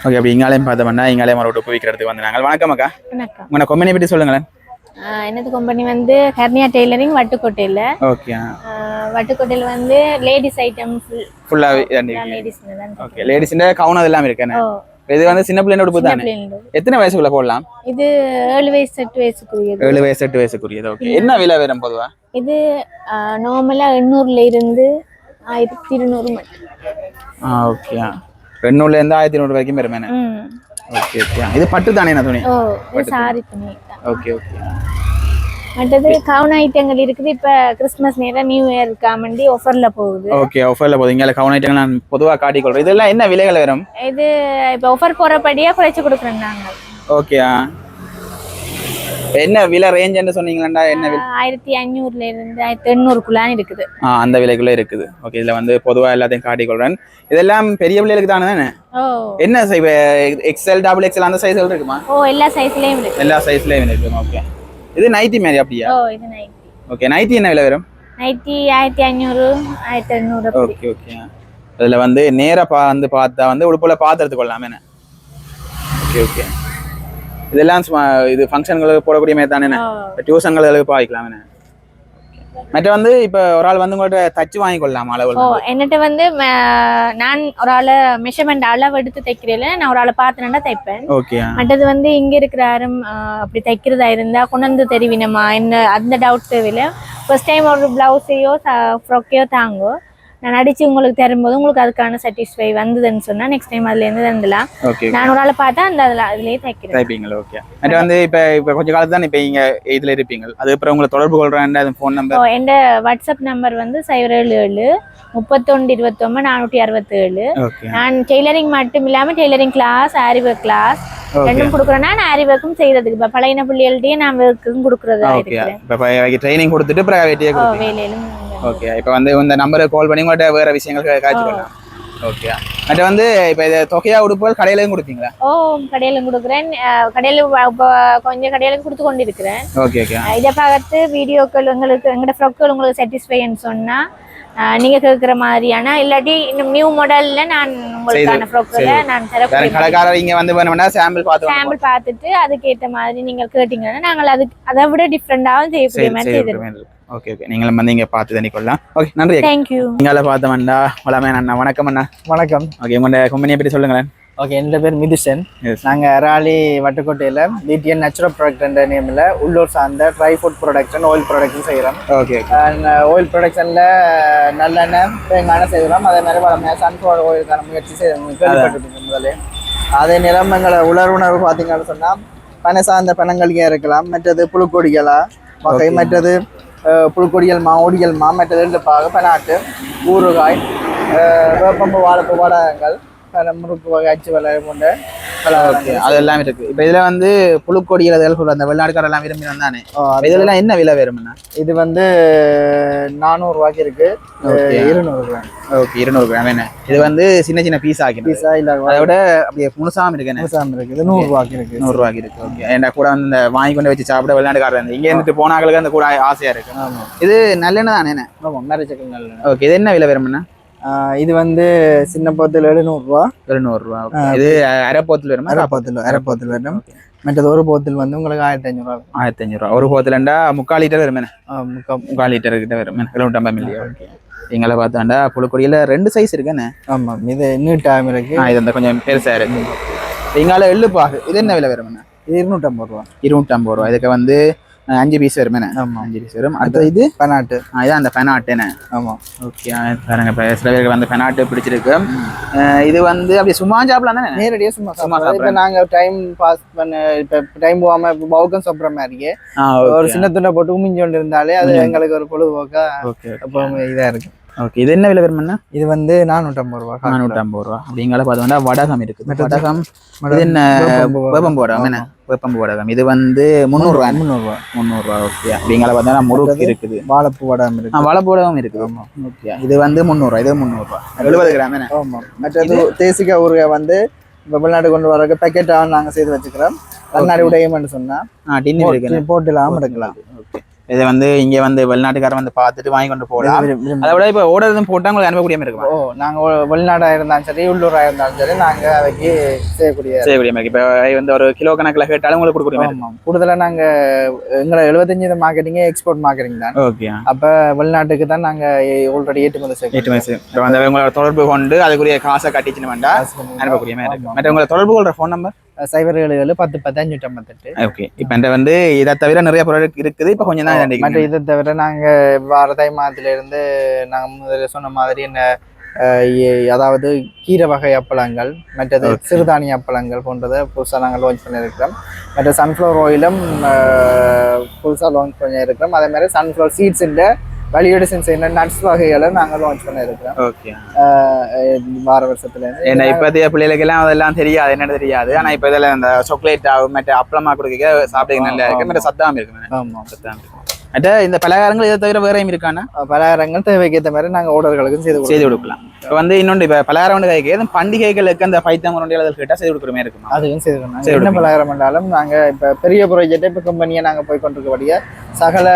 ஓகே அப்படி இங்காலையும் பார்த்தோம்னா இங்காலையும் ஒரு உப்பு விற்கிறதுக்கு வந்தாங்க வணக்கம் அக்கா. வணக்கம். உங்களை கொம்பனை பற்றி சொல்லுங்களேன். எனது கம்பெனி வந்து ஹெர்னியா டெய்லரிங் வட்டுக்கோட்டையில். ஓகே வட்டுக்கோட்டையில் வந்து லேடிஸ் ஐட்டம் ஃபுல் ஃபுல்லாகவே லேடிஸ் ஓகே லேடிஸிൻ്റെ கவுன் அதெல்லாம் இருக்கேன் ஓ இது வந்து சின்ன பிள்ளைங்க உடுப்பு தானே. எத்தனை வயசுக்குள்ள போடலாம்? இது ஏழு வயசு எட்டு வயசுக்குரியது. ஏழு வயசு எட்டு வயசுக்குரியது. ஓகே என்ன விலை வரும் பொதுவா? இது நார்மலாக எண்ணூறுல இருந்து ஆயிரத்தி இருநூறு மட்டும். ஆ ஓகே எண்ணூறுல இருந்து ஆயிரத்தி நூறு வரைக்கும் வரும் ஓகே ஓகே இது பட்டு தானே துணி? ஓ சாரி துணி. ஓகே ஓகே மற்றது கவுன் ஐட்டங்கள் இருக்குது. இப்போ கிறிஸ்மஸ் நேரம் நியூ இயர் காமண்டி ஆஃபரில் போகுது. ஓகே ஆஃபரில் போதும் இங்கே கவுன் ஐட்டங்கள் நான் பொதுவாக காட்டிக்கொள்கிறேன் இதெல்லாம் என்ன விலைகள் வரும்? இது இப்போ ஆஃபர் போகிறபடியாக குறைச்சி கொடுக்குறோம் நாங்கள் ஓகே என்ன விலை ரேஞ்சுன்னு சொன்னீங்களா என்ன விலை ஆயிரத்தி ஐநூறுல இருந்து ஆயிரத்தி எண்ணூறுக்குள்ளான் இருக்குது. ஆ அந்த விலைக்குள்ள இருக்குது. ஓகே இதுல வந்து பொதுவா எல்லாத்தையும் காட்டிக்கொள்றேன். இதெல்லாம் பெரிய பிள்ளைகளுக்கு தானே தானே? என்ன சைஸ் எக்ஸ்எல் டபுள் எக்ஸ்எல் அந்த சைஸ்கள் இருக்குமா? ஓ எல்லா சைஸ்லேயும் இருக்கு. எல்லா சைஸ்லயும் இருக்கு. ஓகே இது நைட்டி மாதிரி அப்படியா? ஓ இது நைட்டி ஓகே நைட்டி என்ன விலை வரும்? நைட்டி ஆயிரத்தி ஐநூறு ஆயிரத்தி அப்படி. ஓகே ஓகே அதுல வந்து நேரா பா வந்து பார்த்தா வந்து உடுப்புல பார்த்து எடுத்துக்கொள்ளலாம் என்ன? ஓகே ஓகே இதெல்லாம் சும்மா இது ஃபங்க்ஷன்களுக்கு போடக்கூடிய மாதிரி தானே டியூஷன்களுக்கு பாவிக்கலாம் என்ன? மற்ற வந்து இப்போ ஒரு ஆள் வந்து உங்கள்கிட்ட தச்சு வாங்கிக்கொள்ளலாம் அளவு ஓ என்னட்ட வந்து நான் ஒரு ஆளை மெஷர்மெண்ட் அளவு எடுத்து தைக்கிறேன் நான் ஒரு ஆளை பார்த்துனா தைப்பேன். ஓகே மற்றது வந்து இங்க இருக்கிற யாரும் அப்படி தைக்கிறதா இருந்தா கொண்டு தெரிவினமா என்ன அந்த டவுட் தேவையில்ல. ஃபர்ஸ்ட் டைம் ஒரு பிளவுஸையோ ஃப்ராக்கையோ தாங்கோ. நான் அடிச்சு உங்களுக்கு தரும்போது உங்களுக்கு அதுக்கான சாட்டிஸ்ஃபை வந்ததுன்னு சொன்னா நெக்ஸ்ட் டைம் அதுல இருந்து தந்துலாம் நான் ஒரு ஆளை பார்த்தா அந்த அதுல அதுலயே தைக்கிறேன். ஓகே மற்ற வந்து இப்போ இப்போ கொஞ்ச காலத்து தான் இப்போ இங்கே இதில் இருப்பீங்க. அது அப்புறம் உங்களை தொடர்பு கொள்கிறேன் அது ஃபோன் நம்பர் என் வாட்ஸ்அப் நம்பர் வந்து சைபர் ஏழு ஏழு முப்பத்தொன்று இருபத்தொம்பது நானூற்றி அறுபத்தேழு. நான் டெய்லரிங் மட்டும் இல்லாம tailoring class aari work class ரெண்டும் கொடுக்குறேன்னா நான் ஆரி ஒர்க்கும் செய்யறதுக்கு இப்போ பழைய பிள்ளைகள்ட்டையே நான் ஒர்க்கும் கொடுக்குறதா ட்ரைனிங் கொடுத்துட்டு வேலையிலும் ஓகே இப்போ வந்து இந்த நம்பருக்கு கால் பண்ணி உங்கள்கிட்ட வேறு விஷயங்கள் காய்ச்சி கொள்ளலாம் ஓகே மற்ற வந்து இப்போ இது தொகையா உடுப்புகள் கடையிலையும் கொடுப்பீங்களா? ஓ கடையிலும் கொடுக்குறேன். கடையில இப்போ கொஞ்சம் கடையிலும் கொடுத்து கொண்டு இருக்கிறேன் ஓகே ஓகே இதை பார்த்து வீடியோக்கள் உங்களுக்கு எங்களோட ஃப்ராக்கள் உங்களுக்கு சாட்டிஸ்ஃபைன்னு சொன்னா நீங்க கேட்குற மாதிரியான இல்லாட்டி இன்னும் நியூ மாடல்ல நான் உங்களுக்கான ஃப்ராக்களை நான் தரக்கூடிய கடைக்காரர் இங்கே வந்து வேணும்னா சாம்பிள் பார்த்து சாம்பிள் பார்த்துட்டு அதுக்கேற்ற மாதிரி நீங்கள் கேட்டீங்கன்னா நாங்கள் அதுக்கு அதை விட டிஃப்ரெண்டாகவும் செய்யக்கூடிய மாதிரி செய்திருக்கோம் ஓகே ஓகே நீங்களும் வந்து இங்கே பார்த்து தண்ணி கொள்ளலாம் ஓகே நன்றி தேங்க்யூ நீங்கள பார்த்தோம்டா வளமே அண்ணா. வணக்கம் அண்ணா. வணக்கம். ஓகே உங்களோட கம்பெனியை பற்றி சொல்லுங்களேன். ஓகே என் பேர் மிதுஷன் Yes. நாங்கள் அராலி வட்டுக்கோட்டையில் பிடிஎன் நேச்சுரல் ப்ராடக்ட் என்ற நேமில் உள்ளூர் சார்ந்த dry food production oil production செய்கிறோம் ஓகே ஆயில் ப்ரொடக்ஷனில் நல்லெண்ணெய் தேங்காய் செய்கிறோம் அதே மாதிரி வளமையாக சன்ஃப்ளவர் ஆயிலுக்கான முயற்சி கேள்விப்பட்டிருக்கோம் முதலே. அதே நிறம் எங்களை உலர்வுணர்வு பார்த்தீங்கன்னு சொன்னால் பனை சார்ந்த பனங்கல்கியாக இருக்கலாம். மற்றது புழுக்கொடிகளா வகை மற்றது புழுக்கொடிகள் மா ஒடிகள் மா மற்றது பாக பனாட்டு ஊறுகாய் வேப்பம்பு வாழைப்பு வடகங்கள் முறுக்கு வகை அச்சு வலை போன்ற ஓகே அதெல்லாம் இருக்கு. இப்போ இதுல வந்து புழுக்கொடிகள் அதெல்லாம் சொல்ற அந்த வெளிநாடுக்கார எல்லாம் விரும்பி வந்தானே ஓ, அது- இதெல்லாம் என்ன விலை வரும்னா இது வந்து நானூறு ரூபாய்க்கு இருக்கு. இருநூறு ரூபாய் ஓகே இருநூறு கிராம். என்ன? இது வந்து சின்ன சின்ன பீஸ் ஆக்கணும் பீஸா இல்ல அதை விட அப்படியே முழுசாம இருக்கு என்ன முழுசாம இருக்கு. இது நூறு ரூபாய்க்கு இருக்கு. நூறு ரூபாய்க்கு இருக்கு. ஓகே ஏன்னா கூட வந்து இந்த வாங்கி கொண்டு வச்சு சாப்பிட வெளிநாட்டுக்காரர் இருந்து இங்க இருந்துட்டு போனாங்களுக்கு அந்த கூட ஆசையா இருக்கு. இது நல்லெண்ணெய் தானே என்ன? ஆமா மேரேஜுக்கு நல்ல ஓகே இது என்ன விலை வரும்னா ஆஹ் இது வந்து சின்ன போத்தில் எழுநூறு ரூபா எழுநூறு ரூபா okay. இது அரை போத்தில் வருமா அரை போத்தில் அரை போத்தில் வரும் மற்றது ஒரு போத்தில் வந்து உங்களுக்கு ஆயிரத்தி ரூபா ஆயிரத்தி அஞ்சூறு ரூபா ஒரு போத்துலண்டா முக்கால் லிட்டர் வரும் என்ன ஆஹ் முக்கா முக்கால் லிட்டர் கிட்ட வரும் எழுநூற்றம்பது மில்லி ஓகே. எங்களை பார்த்தாண்டா புழுக்கொடியில ரெண்டு சைஸ் இருக்கு என்ன? ஆமா இது நீட்டாகவும் இருக்கு. இது அந்த கொஞ்சம் பெருசா இருக்கு. எங்கால எள்ளு பாகு இது என்ன விலை வரும் இது இருநூற்றம்பது ரூபா. இருநூற்றம்பது ரூபா. இதுக்கு வந்து அஞ்சு பீஸ் வரும் என்ன? ஆமா. அஞ்சு பீஸ் வரும். அடுத்த இது? பனாட்டு இதான் அந்த பெனாட்டு என்ன? ஆமா. ஓகே பாருங்க இப்போ சில பேருக்கு வந்து பெனாட்டு பிடிச்சிருக்கு. இது வந்து அப்படியே சும்மா சாப்பிடலாம் தானே? நேரடியாக சும்மா சும்மா இப்போ நாங்கள் டைம் பாஸ் பண்ண இப்போ டைம் போகாம இப்போ பவுக்கம் சாப்பிட்ற மாதிரியே. ஒரு சின்ன துண்டை போட்டு உமிஞ்சு கொண்டு இருந்தாலே அது எங்களுக்கு ஒரு பொழுதுபோக்கா ஓகே எப்பவுமே இதாக இருக்கு. ஓகே இது என்ன விலை வரும்னா இது வந்து நானூற்றம்பது ரூபா நானூற்றம்பது ரூபா. அப்படிங்கிற பார்த்தோம்னா வடகம் இருக்குது. வடகம் இது என்ன வேப்பம்பூ வடகம். வடகம் என்ன வேப்பம்பு வடகம் இது வந்து முந்நூறுரூவா முந்நூறுரூவா முந்நூறுரூவா ஓகே அப்படிங்கிற பார்த்தோம்னா முறுக்கு இருக்குது. வாழைப்பூ வடம் இருக்கு ஆ வளப்பூடகம் இருக்குது. ஓகே இது வந்து முந்நூறுரூவா இது முந்நூறுரூவா எழுபது கிராம் என்ன மற்றது தேசிக்காய் ஊறுகாய் வந்து இப்போ வெளிநாடு கொண்டு வரக்கு பேக்கெட்டாக நாங்கள் செய்து வச்சுக்கிறோம். கண்ணாடி உடையம்னு சொன்னா ஆ டின்னு இருக்கு போட்டுலாம் எடுக்கலாம். ஓகே இதை வந்து இங்க வந்து வெளிநாட்டுக்காரன் வந்து பார்த்துட்டு வாங்கி கொண்டு போகலாம். அதை விட இப்போ ஓர்டர் எதுவும் போட்டால் உங்களுக்கு அனுப்பக்கூடிய இருக்குமா. ஓ நாங்கள் வெளிநாடாக இருந்தாலும் சரி உள்ளூராக இருந்தாலும் சரி நாங்கள் அவைக்கு செய்யக்கூடிய செய்யக்கூடிய மாதிரி இப்போ வந்து ஒரு கிலோ கணக்கில் கேட்டாலும் உங்களுக்கு ஆமாம் கூடுதலாக நாங்கள் எங்களை எழுபத்தஞ்சு மார்க்கெட்டிங்கே எக்ஸ்போர்ட் மார்க்கெட்டிங் தான். ஓகே. அப்போ வெளிநாட்டுக்கு தான் நாங்கள் ஆல்ரெடி ஏற்றுமதி செய்யணும் வயசு இப்போ வந்து உங்களோட தொடர்பு கொண்டு அதுக்குரிய காசை கட்டிச்சுன்னு வேண்டாம் அனுப்பக்கூடிய மாதிரி இருக்கு மற்ற உங்களை தொடர்பு கொள்ற ஃபோன் நம்பர் சைபர் ஏழு பத்து பத்து அஞ்சூற்றி ஐம்பத்தெட்டு ஓகே இப்போ இந்த வந்து இதை தவிர நிறைய ப்ராடக்ட் இருக்குது. இப்போ கொஞ்சம் தான் மற்ற இதை தவிர நாங்கள் வார தை மாதத்துலேருந்து நாங்கள் முதல்ல சொன்ன மாதிரி என்ன அதாவது கீரை வகை அப்பளங்கள் மற்றது சிறுதானிய அப்பளங்கள் போன்றதை புதுசாக நாங்கள் லான்ச் பண்ணியிருக்கிறோம். மற்ற சன்ஃப்ளவர் ஆயிலும் புதுசாக லான்ச் பண்ணியிருக்கிறோம். அதே மாதிரி சன்ஃப்ளவர் சீட்ஸுன்ற வழியோடு செய்யற நட்ஸ் வகைகளை நாங்கள் லான்ச் பண்ணியிருக்கிறோம். ஓகே வார வருஷத்துலேருந்து. ஏன்னா இப்போதைய பிள்ளைகளுக்கெல்லாம் அதெல்லாம் தெரியாது என்னன்னு தெரியாது. ஆனா இப்போ இதில் இந்த சாக்லேட் மற்ற அப்பளமா கொடுக்க சாப்பிட நல்லா இருக்கு. மற்ற சத்தாம இருக்கு. ஆமாம் சத்தாம இருக்கு. மற்ற இந்த பலகாரங்கள் இதை தவிர வேறையும் இருக்கானா பலகாரங்கள் தேவைக்கு ஏற்ற மாதிரி நாங்கள் ஆர்டர்களுக்கும் செய்து. செய்து கொடுக்கலாம். இப்போ வந்து இன்னொன்று இப்போ பலகாரம் கைக்கு எதுவும் பண்டிகைகளுக்கு அந்த பைத்தம் உருண்டை அதில் கேட்டால் செய்து கொடுக்குற மாதிரி இருக்குமா? அதுவும் செய்து செய்து என்ன பலகாரம் பண்ணாலும் நாங்கள் இப்போ பெரிய ப்ராஜெக்ட் இப்போ கம்பெனியை நாங்கள் போய் கொண்டிருக்கபடியே சகல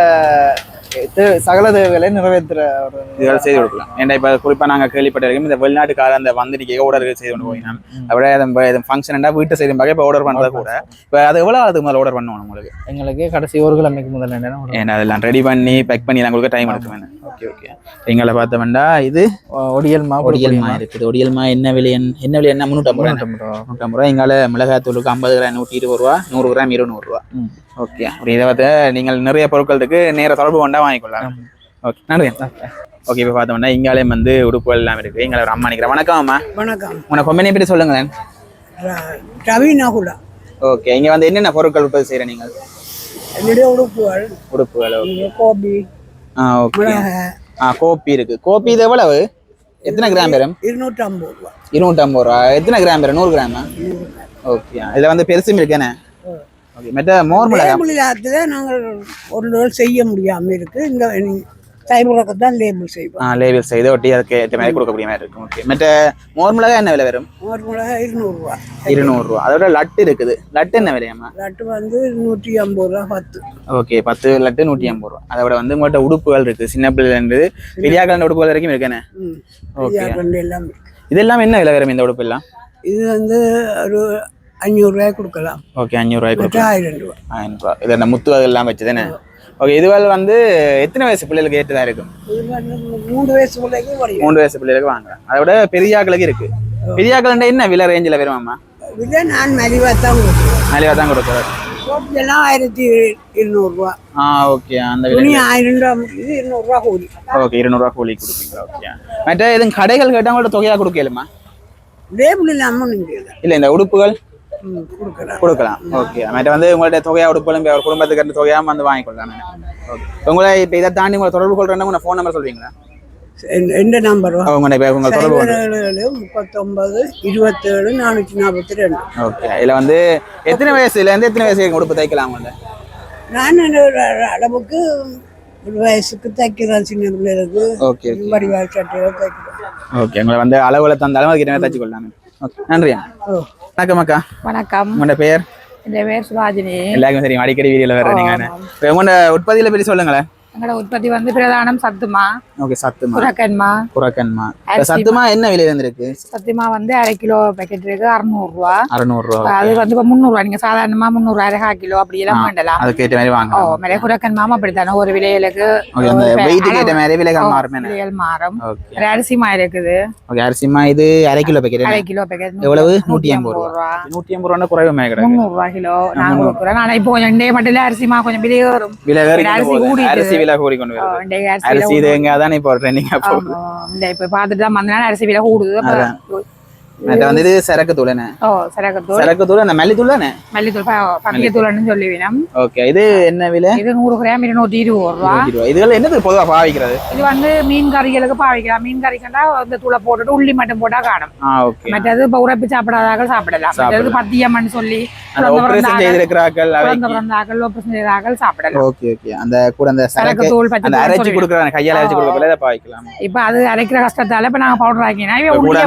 சகல தேவைகளை நிறைவேற்றுற இதெல்லாம் செய்து கொடுக்கலாம். ஏன்னா இப்போ குறிப்பாக நாங்கள் கேள்விப்பட்டிருக்கோம் இந்த வெளிநாட்டுக்கார அந்த வந்துட்டு ஆர்டர் செய்து கொண்டு போயினா அப்படியே ஃபங்க்ஷன்டா வீட்டை செய்யும் பார்க்க இப்போ ஆர்டர் பண்ணுறது கூட. இப்போ அது எவ்வளோ அதுக்கு முதல்ல ஆர்டர் பண்ணுவோம் உங்களுக்கு எங்களுக்கு கடைசி ஒரு கிழமைக்கு முதல்ல என்ன அதெல்லாம் ரெடி பண்ணி பேக் பண்ணி கொடுக்க டைம் எடுக்கும் ஓகே ஓகே எங்களை பார்த்தோம்னா இது ஒடியல் மா ஒடியல் மா இருக்குது. ஒடியல் மா என்ன விலை என்ன விலை என்ன? முந்நூற்றம்பது ரூபா. நூற்றம்பது ரூபா. எங்கால மிளகாய் தூளுக்கு ஐம்பது கிராம் நூற்றி இருபது ரூபா நூறு கிராம் இருநூறுவா ம். ஓகே அப்படி இதை பார்த்து நீங்கள் நிறைய பொருட்கள் இருக்கு. நேர தொடர்பு கொண்டா வாங்கிக்கொள்ளலாம். ஓகே நன்றி ஓகே. இப்போ பார்த்தோம்னா இங்காலயம் வந்து உடுப்புகள் எல்லாம் இருக்கு. எங்களை ஒரு அம்மா நிற்கிறேன் வணக்கம் அம்மா. வணக்கம். உன கொம்பனை பற்றி சொல்லுங்களேன். ர- ரவி நகுலா. ஓகே இங்க வந்து என்னென்ன பொருட்கள் உற்பத்தி நீங்கள்? என்னுடைய உடுப்புகள். உடுப்புகள். இங்க கோபி ஓகே ஆ கோப்பி இருக்கு. கோப்பி இது எவ்வளவு? எத்தனை கிராம் பெறும் இருநூற்றி ஐம்பது ரூபா. இருநூற்றம்பது ரூபா. எத்தனை கிராம் பெறும் நூறு கிராமா? ஓகே இதுல வந்து பெருசும் இருக்கேனே ஓகே மற்ற மோர் மிளகாய் நாங்கள் ஒரு நாள் செய்ய முடியாம இருக்கு. இந்த தைமுறக்கு தான் லேபிள் செய்வோம். ஆ லேபிள் செய்து ஒட்டி அதுக்கு ஏற்ற மாதிரி கொடுக்கக்கூடிய மாதிரி இருக்கும். ஓகே மற்ற மோர் மிளகாய் என்ன விலை வரும்? ஒரு மிளகாய் இருநூறுவா இருநூறுவா அதோட லட்டு இருக்குது. லட்டு என்ன விலையாம்மா? லட்டு வந்து நூற்றி ஐம்பது ரூபா பத்து. ஓகே பத்து லட்டு நூற்றி ஐம்பது ரூபா. அதை விட வந்து உங்கள்கிட்ட உடுப்புகள் இருக்கு சின்ன பிள்ளைலேருந்து பெரியாக்கள் உடுப்புகள் வரைக்கும் இருக்கேனே ஓகே எல்லாம். இதெல்லாம் என்ன விலை வரும் இந்த உடுப்பு எல்லாம் இது வந்து ஒரு அஞ்சூறுரூவாய் கொடுக்கலாம். ஓகே அஞ்சூறுரூவாய்க்கு மற்ற ஆயிரம் ரூபா. ஆயிரம் ரூபா. இது அந்த முத்து அதெல்லாம் வச்சு தானே ஓகே இதுவரை வந்து எத்தனை வயசு பிள்ளைகளுக்கு ஏற்றதா இருக்கும்? மூணு வயசு பிள்ளைக்கு மூன்று வயசு பிள்ளைகளுக்கு வாங்குறேன். அதை விட பெரியாக்களுக்கு இருக்கு. பெரியாக்கள் என்ன விலை ரேஞ்சில் வருமாம்மா? இதை நான் மலிவாக தான் கொடுக்குறேன். மலிவாக தான் கொடுக்குறாரு கோப்பையெல்லாம் ஆயிரத்தி இருநூறுவா ஆ ஓகே அந்த துணி விலை ஆயிரம் ரூபா இது இருநூறுவா கூலி. ஓகே இருநூறுவா கூலி கொடுப்பீங்களா? ஓகே மற்ற எதுவும் கடைகள் கேட்டால் உங்கள்ட்ட தொகையாக கொடுக்கலுமா? லேபிள் இல்லாமல் இல்லை இந்த உடுப்புகள்? கொடுக்கலாம். ஓகே மற்ற வந்து உங்கள்ட்ட தொகையா உடுப்புகளும் ஒரு குடும்பத்துக்கு ரெண்டு தொகையாக வந்து வாங்கிக்கொள்ளலாம் ஓகே உங்களை இப்போ இதை தாண்டி உங்களை தொடர்பு கொள்றேன்னா உங்களை ஃபோன் நம்பர் சொல்வீங்களா என்- எந்த கொண்டு ஏழு முப்பத்தொன்பது இருபத்தேழு நானூற்றி நாற்பத்தி ரெண்டு. ஓகே இதுல வந்து எத்தனை வயசுல இருந்து எத்தனை வயசு உடுப்பு தைக்கலாம் உங்கள்ட்ட? நான் அளவுக்கு ஒரு வயசுக்கு தைக்கிறேன் சின்ன பிள்ளைகளுக்கு. ஓகே வடிவாய் சட்டையோ தைக்கிறேன். ஓகே உங்களை வந்து அளவுல தந்தாலும் அதுக்கு என்ன தச்சு கொள்ளலாம் நன்றியா? வணக்கம் அக்கா. வணக்கம். உங்களோட பேர்? என் பேர் சுபாஜினி எல்லாருக்கும் தெரியும் அடிக்கடி வீடியோல வர நீங்க. இப்ப உங்களோட உற்பத்தியில பற்றி சொல்லுங்களேன். எங்களோட உற்பத்தி வந்து பிரதானம் சத்துமா ஓகே சத்துமா புறக்கன்மா புறக்கன்மா சத்துமா என்ன விலையில இருந்திருக்கு சத்தியமா வந்து அரை கிலோ பேக்கெட் இருக்கு அறுநூறுவா அறுநூறு ரூபா அது வந்து இப்போ முந்நூறுவா நீங்க சாதாரணமா முந்நூறு அரை கிலோ அப்படி எல்லாம் வேண்டலாம் அதுக்கு ஏற்ற மாதிரி ஓ வாங்க மேலே குரக்கன்மாவும் அப்படித்தானே ஒரு விலைகளுக்கு வெயிட்டுக்கு ஏற்ற மாதிரி விலைகள் ஓ, மாறுமே விலைகள் மாறும் அரிசிமா இருக்குது ஓகே அரிசிமா இது அரை கிலோ அரை பேக்கெட் கிலோ பேக்கெட் எவ்வளவு நூற்றி எண்பது ரூபா நூற்றி எண்பது ரூபா குறைவுமே கிடையாது முந்நூறு ரூபா கிலோ நான் கொடுக்குறேன் ஆனா இப்போ கொஞ்சம் இன்றைய மட்டும் அரிசிமா கொஞ்சம் விலை வரும் விலை அரிசி. அரிசி விலை கூடி கொண்டு வருது. அரிசி இது எங்க அதான் இப்போ ட்ரெண்டிங்கா போகுது ஆமா. இந்த இப்ப பார்த்துட்டு தான் வந்தனால அரிசி விலை கூடுது அப்ப- மற்ற வந்து இது சரக்கு தூள் என்ன ஓ சரக்கத்தூள் சரக்கு தூள் அந்த மல்லித்தூள் தானே மல்லித்தூள் பக்கியத்தூள்னு சொல்லி வேணும் ஓகே இது என்ன விலை? இது நூறு கிராம் இருநூத்தி இருபது ரூபா. இதுல என்னது பொதுவா பாவிக்கிறது? இது வந்து மீன் கறிகளுக்கு பாவிக்கலாம். மீன் கறிக்கண்டா இந்த தூளை போட்டுட்டு உள்ளி மட்டும் போட்டா காணும். ஆ ஓகே. மற்றது இப்போ உரைப்பு சாப்பிடாதாக சாப்பிடலாம். மற்றது பத்தியம்னு சொல்லி செய்திருக்கிறார்கள் பிறந்தாக்கள் ஆபரேஷன் செய்தாக்கள் சாப்பிடலாம். Okay okay. அந்த கூட அந்த சரக்கு தூள் பச்சை தூள் அரைச்சி கொடுக்குறாங்க கையால அரைச்சி கொடுக்கல இதை பாவிக்கலாம். இப்ப அது அரைக்கிற கஷ்டத்தால இப்ப நாங்க பவுடர் ஆக்கினா இவன் கூட உள்ளிய